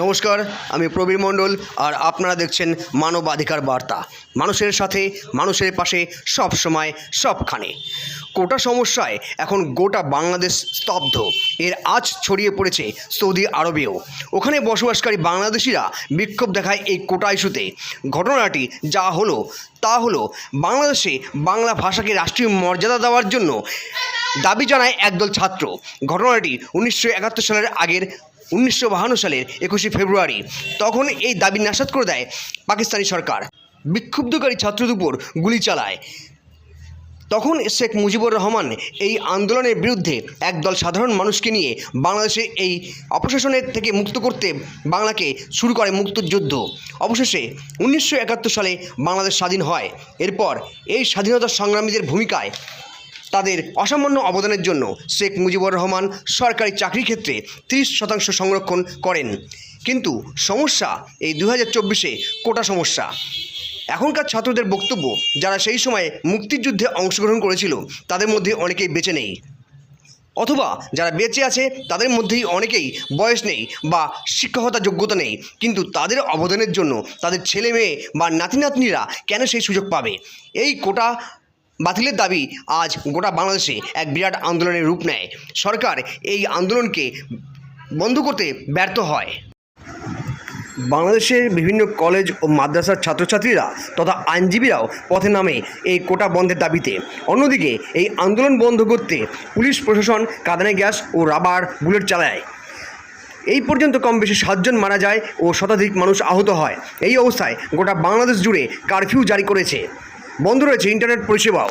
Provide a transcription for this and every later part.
নমস্কার, আমি প্রবীর মণ্ডল আর আপনারা দেখছেন মানবাধিকার বার্তা। মানুষের সাথে, মানুষের পাশে, সব সময়, সবখানে। কোটা সমস্যায় এখন গোটা বাংলাদেশ স্তব্ধ। এর আজ ছড়িয়ে পড়েছে সৌদি আরবেও। ওখানে বসবাসকারী বাংলাদেশিরা বিক্ষোভ দেখায় এই কোটা ইস্যুতে। ঘটনাটি যা হলো, তা হলো, বাংলাদেশে বাংলা ভাষাকে রাষ্ট্রীয় মর্যাদা দেওয়ার জন্য দাবি জানায় একদল ছাত্র। ঘটনাটি উনিশশো একাত্তর সালের আগের উনিশশো সালের একুশে ফেব্রুয়ারি। তখন এই দাবি নাসাদ করে দেয় পাকিস্তানি সরকার। বিক্ষুব্ধকারী ছাত্রদের উপর গুলি চালায়। তখন শেখ মুজিবুর রহমান এই আন্দোলনের বিরুদ্ধে একদল সাধারণ মানুষকে নিয়ে বাংলাদেশে এই অপশাসনের থেকে মুক্ত করতে বাংলাকে শুরু করে মুক্তিযুদ্ধ। অবশেষে উনিশশো একাত্তর সালে বাংলাদেশ স্বাধীন হয়। এরপর এই স্বাধীনতা সংগ্রামীদের ভূমিকায় তাদের অসামান্য অবদানের জন্য শেখ মুজিবুর রহমান সরকারি চাকরি ক্ষেত্রে তিরিশ শতাংশ সংরক্ষণ করেন। কিন্তু সমস্যা এই দু হাজার চব্বিশে কোটা সমস্যা। এখনকার ছাত্রদের বক্তব্য যারা সেই সময় মুক্তিযুদ্ধে অংশগ্রহণ করেছিল, তাদের মধ্যে অনেকেই বেঁচে নেই। অথবা যারা বেঁচে আছে, তাদের মধ্যেই অনেকেই বয়স নেই বা শিক্ষকতা যোগ্যতা নেই। কিন্তু তাদের অবদানের জন্য তাদের ছেলে মেয়ে বা নাতি নাতনিরা কেন সেই সুযোগ পাবে? এই কোটা বাতিলের দাবি আজ গোটা বাংলাদেশে এক বিরাট আন্দোলনের রূপ নেয়। সরকার এই আন্দোলনকে বন্ধ করতে ব্যর্থ হয়। বাংলাদেশের বিভিন্ন কলেজ ও মাদ্রাসার ছাত্রছাত্রীরা তথা আইনজীবীরাও পথে নামে এই কোটা বন্ধের দাবিতে। অন্যদিকে এই আন্দোলন বন্ধ করতে পুলিশ প্রশাসন কাঁদানে গ্যাস ও রাবার বুলেট চালায়। এই পর্যন্ত কম বেশি সাতজন মারা যায় ও শতাধিক মানুষ আহত হয়। এই অবস্থায় গোটা বাংলাদেশ জুড়ে কারফিউ জারি করেছে। বন্ধ রয়েছে ইন্টারনেট পরিষেবাও।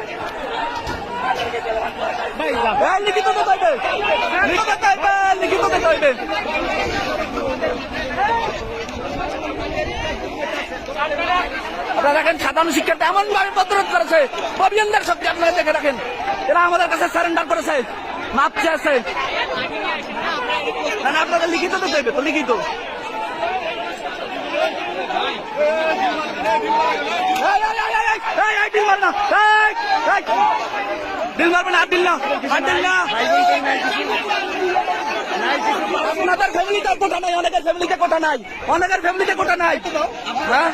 এই লিখিত দিতে হইবে লিখিত দিতে হইবে লিখিত দিতে হইবে আপনারা দেখেন সাধারণ শিক্ষার্থী এমন ভাবে প্রতিরোধ করেছে অভিযানদের শক্তি আপনারা দেখে রাখেন এরা আমাদের কাছে সারেন্ডার করেছে মাপ চেয়েছে আপনাদের লিখিত দিতে হইবে তো লিখিত এই, এই, এই, এই, এই, এই, না, এই, এই। ডিল মারবেন আর ডিল না আর ডিল না আপনাদের ফ্যামিলিতে কোটা নাই অনেকের ফ্যামিলিতে কোটা নাই অনেকের ফ্যামিলিতে কোটা নাই। হ্যাঁ?